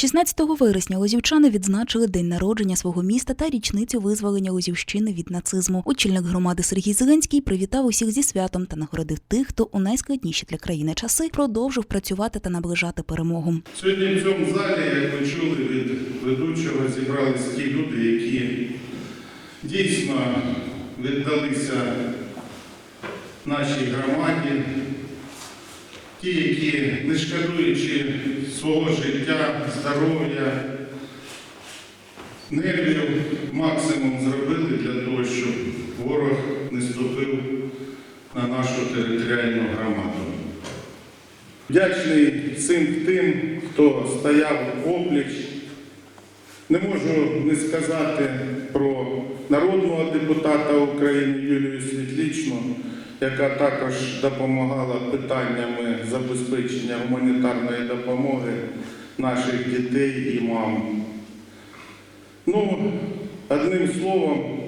16 вересня лозівчани відзначили день народження свого міста та річницю визволення Лозівщини від нацизму. Очільник громади Сергій Зеленський привітав усіх зі святом та нагородив тих, хто у найскладніші для країни часи продовжив працювати та наближати перемогу. Сьогодні в цьому залі, як ви чули від ведучого, зібрались ті люди, які дійсно віддалися нашій громаді, ті, які, не шкодуючи свого життя, здоров'я, нервів, максимум зробили для того, щоб ворог не ступив на нашу територіальну громаду. Вдячний всім тим, хто стояв опліч. Не можу не сказати про народного депутата України Юлію Світлічну, яка також допомагала питаннями забезпечення гуманітарної допомоги наших дітей і мам. Ну, одним словом,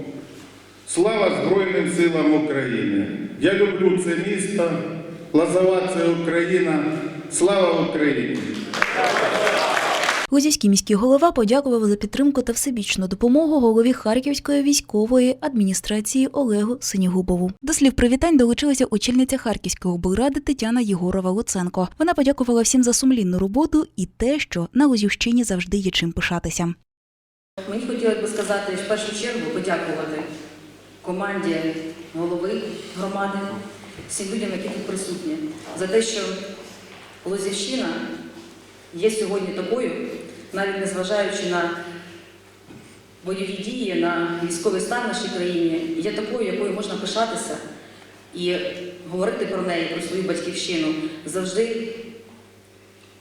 слава Збройним силам України! Я люблю це місто, Лозова це Україна, слава Україні! Лозівський міський голова подякував за підтримку та всебічну допомогу голові Харківської військової адміністрації Олегу Синігубову. До слів привітань долучилася очільниця Харківської облради Тетяна Єгорова Луценко. Вона подякувала всім за сумлінну роботу і те, що на Лозівщині завжди є чим пишатися. Мені хотілося б сказати в першу чергу подякувати команді голови громади, всім людям, які тут присутні, за те, що Лозівщина є сьогодні такою, навіть незважаючи на бойові дії, на військовий стан в нашій країні, є такою, якою можна пишатися і говорити про неї, про свою батьківщину завжди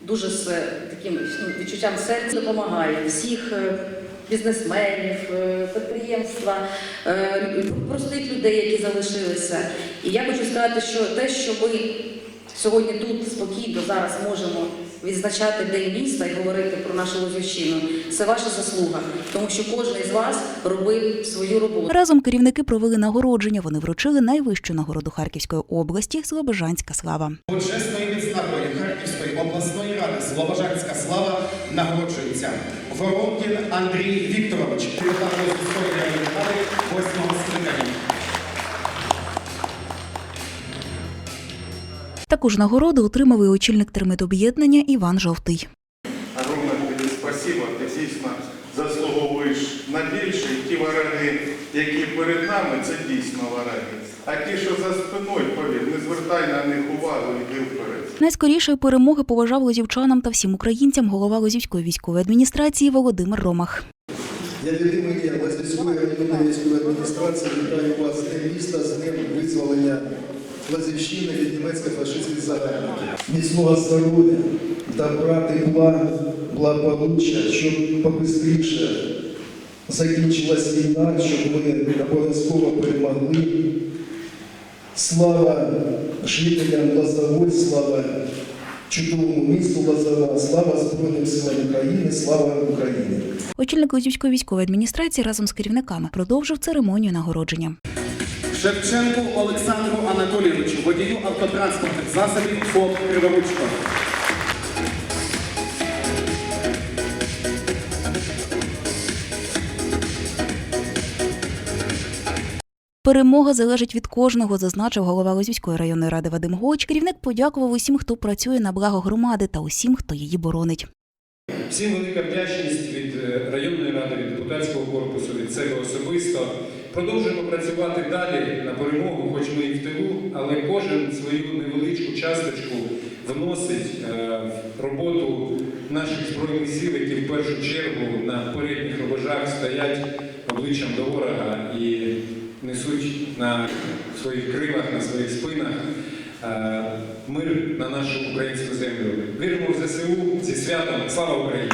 дуже з таким ну, відчуттям серця допомагає всіх е, бізнесменів, е, підприємства, е, простих людей, які залишилися. І я хочу сказати, що те, що ми сьогодні тут спокійно зараз можемо відзначати День міста і говорити про нашу Лозівщину, це ваша заслуга, тому що кожен із вас робив свою роботу. Разом керівники провели нагородження. Вони вручили найвищу нагороду Харківської області Слобожанська слава. Почесною відзнакою Харківської обласної ради Слобожанська слава нагороджується Воронкін Андрій Вікторович, депутат Лозівської ради 8 скликання. Також нагороду отримав і очільник термитоб'єднання Іван Жовтий. Огромне тобі спасибо, ти дійсно заслуговуєш на більше. І ті вороги, які перед нами, це дійсно вороги. А ті, що за спиною, повір, не звертай на них увагу, йди вперед. Найскорішої перемоги поважав лозівчанам та всім українцям голова Лозівської військової адміністрації Володимир Ромах. Я від імені Лазівської районної військової адміністрації вітаю вас з міста, з Днем визволення Лазівщини від німецько-фашистських загарбників. Міцного здоров'я, добра, тепла, благополуччя, щоб побистріше закінчилась війна, щоб ми обов'язково перемогли. Слава жителям Лозової, слава чудовому місту Лозова, слава Збройним силам України, слава Україні! Очільник Лозівської військової адміністрації разом з керівниками продовжив церемонію нагородження. Шевченку Олександру Анатолійовичу, водію автотранспортних засобів ФОП Криворучко. Перемога залежить від кожного, зазначив голова Лозівської районної ради Вадим Гоч. Керівник подякував усім, хто працює на благо громади та усім, хто її боронить. Всім велика вдячність від е, районної ради, від депутатського корпусу, від себе особисто. Продовжуємо працювати далі на перемогу, хоч ми і в тилу, але кожен свою невеличку часточку вносить е, в роботу наших збройних сил, які в першу чергу на передніх рубежах стоять обличчям до ворога і несуть на своїх крилах, на своїх спинах е, мир на нашу українську землю. Віримо в ЗСУ зі святом. Слава Україні!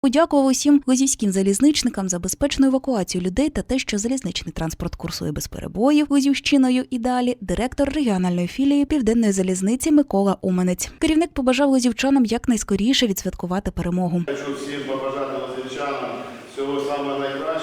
Подякував усім лозівським залізничникам за безпечну евакуацію людей та те, що залізничний транспорт курсує без перебоїв Лозівщиною і далі. Директор регіональної філії південної залізниці Микола Уменець. Керівник побажав лозівчанам якнайскоріше відсвяткувати перемогу. Хочу всім побажати лозівчанам всього саме найкращого,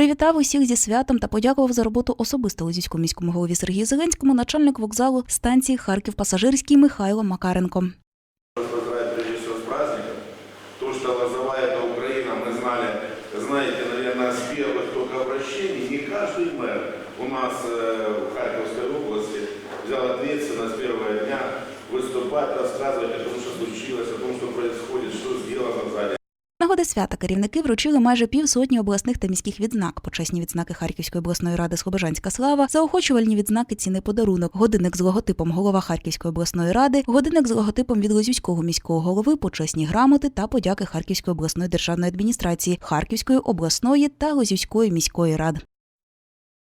Привітав усіх зі святом та подякував за роботу особисто Лозівському міському голові Сергію Зеленському, начальник вокзалу станції Харків Пасажирський Михайло Макаренко. Поздравить прежде всего с праздником. То, что Лозовая это Украина, мы знали, знаете, наверное, с первых только обращений. Не каждый мэр у нас э, в Харьковской области взял ответственность с первого дня выступать, рассказывать о том, что случилось, о том, что происходит, что сделано сзади. Нагоди свята керівники вручили майже півсотні обласних та міських відзнак, почесні відзнаки Харківської обласної ради Слобожанська слава, заохочувальні відзнаки ціни подарунок, годинник з логотипом голова Харківської обласної ради, годинник з логотипом від Лозівського міського голови, почесні грамоти та подяки Харківської обласної державної адміністрації, Харківської обласної та Лозівської міської рад.